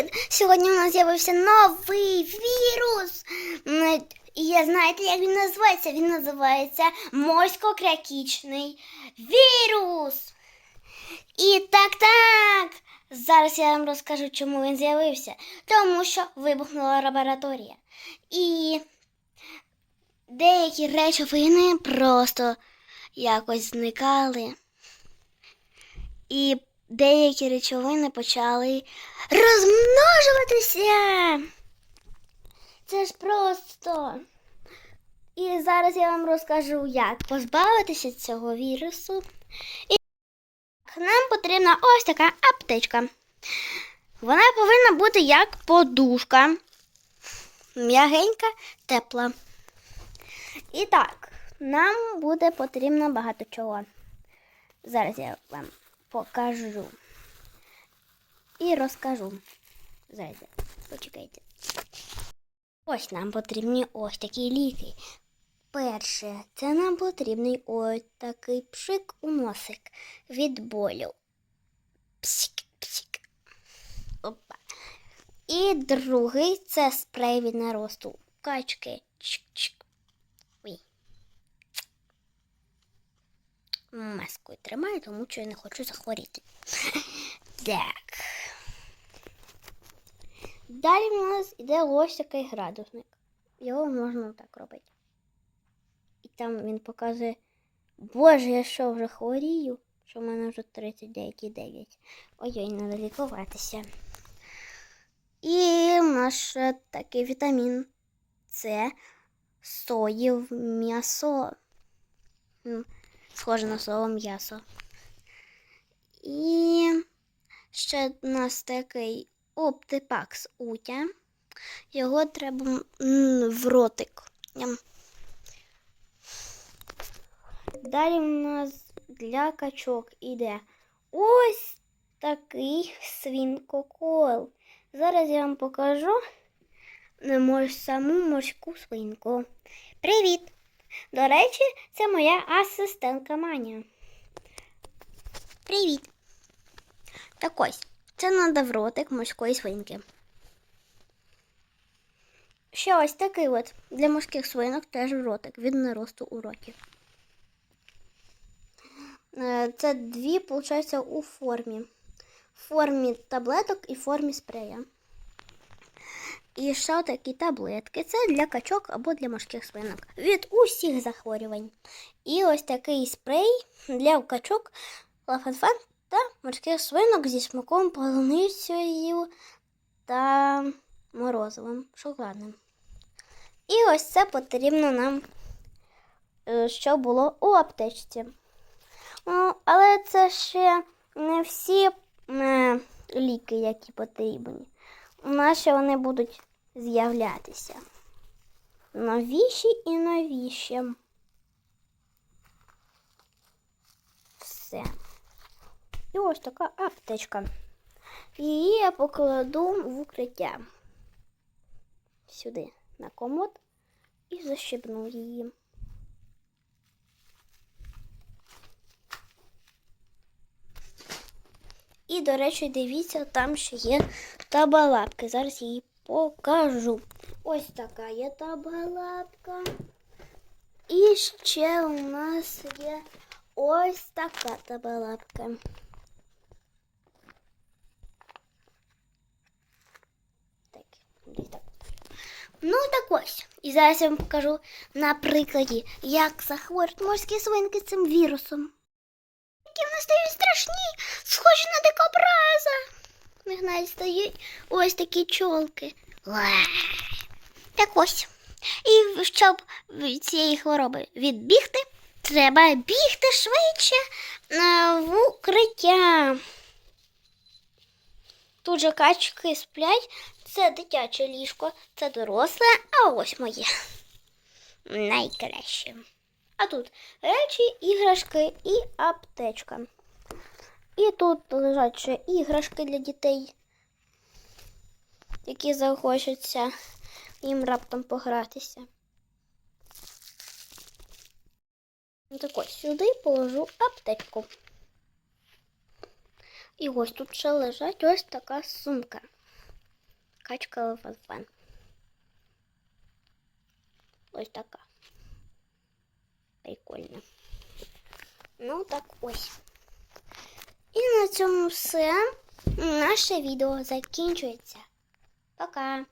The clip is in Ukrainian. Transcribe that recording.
Привіт! Сьогодні у нас з'явився новий вірус. І знаєте, як він називається? Він називається морсько-крякічний вірус. І так, так. Зараз я вам розкажу, чому він з'явився. Тому що вибухнула лабораторія. І деякі речовини просто якось зникали. І деякі речовини почали розмножуватися. Це ж просто. І зараз я вам розкажу, як позбавитися цього вірусу. І нам потрібна ось така аптечка. Вона повинна бути як подушка. М'ягенька, тепла. І так, нам буде потрібно багато чого. Зараз я вам покажу і розкажу. Зараз, почекайте. Ось нам потрібні ось такі ліки. Перше, це нам потрібний ось такий пшик у носик від болю. Псик. Опа. І другий це спрей від наросту качки. Чик-чик. Маскою тримаю, тому що я не хочу захворіти. Так. Далі в нас іде ось такий градусник. Його можна так робити. І там він показує, боже, я що вже хворію, що в мене вже 39,9. Ой-ой, треба лікуватися. І ще такий вітамін. Це соїв м'ясо. Схоже на слово м'ясо. І ще в нас такий оптипакс утя. Його треба в ротик. Далі в нас для качок іде ось такий свінкокол. Зараз я вам покажу саму морську свинку. Привіт! До речі, це моя асистентка Маня. Привіт! Так ось, це в морської свинки. Ще ось такий от для морських свинок теж в ротик від наросту у роті. Е, Це дві, виходить, у формі. В формі таблеток і формі спрея. І ще такі таблетки. Це для качок або для морських свинок. Від усіх захворювань. І ось такий спрей для качок, лафанфан та морських свинок зі смаком полуницею та морозивом шоколадним. І ось це потрібно нам, е, щоб було у аптечці. Ну, але це ще не всі е, ліки, які потрібні. У нас ще вони будуть з'являтися. Новіші і новіші. Все. І ось така аптечка. Її я покладу в укриття. Сюди, на комод, і защебну її. І, до речі, дивіться, там ще є табалапки. Зараз її покажу. Ось така є табалапка. І ще у нас є ось така табалапка. Так, десь так. Ну так ось. І зараз я вам покажу на прикладі, як захворюють морські свинки цим вірусом. Які вони стають страшні, схожі на дикобраза. У них навіть ось такі чолки. Так ось. І щоб від цієї хвороби відбігти, треба бігти швидше е, в укриття. Тут же качки сплять. Це дитяче ліжко, це доросле, а ось моє. Найкраще. А тут речі, іграшки і аптечка. І тут лежать ще іграшки для дітей, які захочуться їм раптом погратися. Так ось сюди положу аптечку. І ось тут ще лежать ось така сумка. качка фан. Ось така. Прикольно. Ну, так ось. На цьому все. Наше відео закінчується. Пока.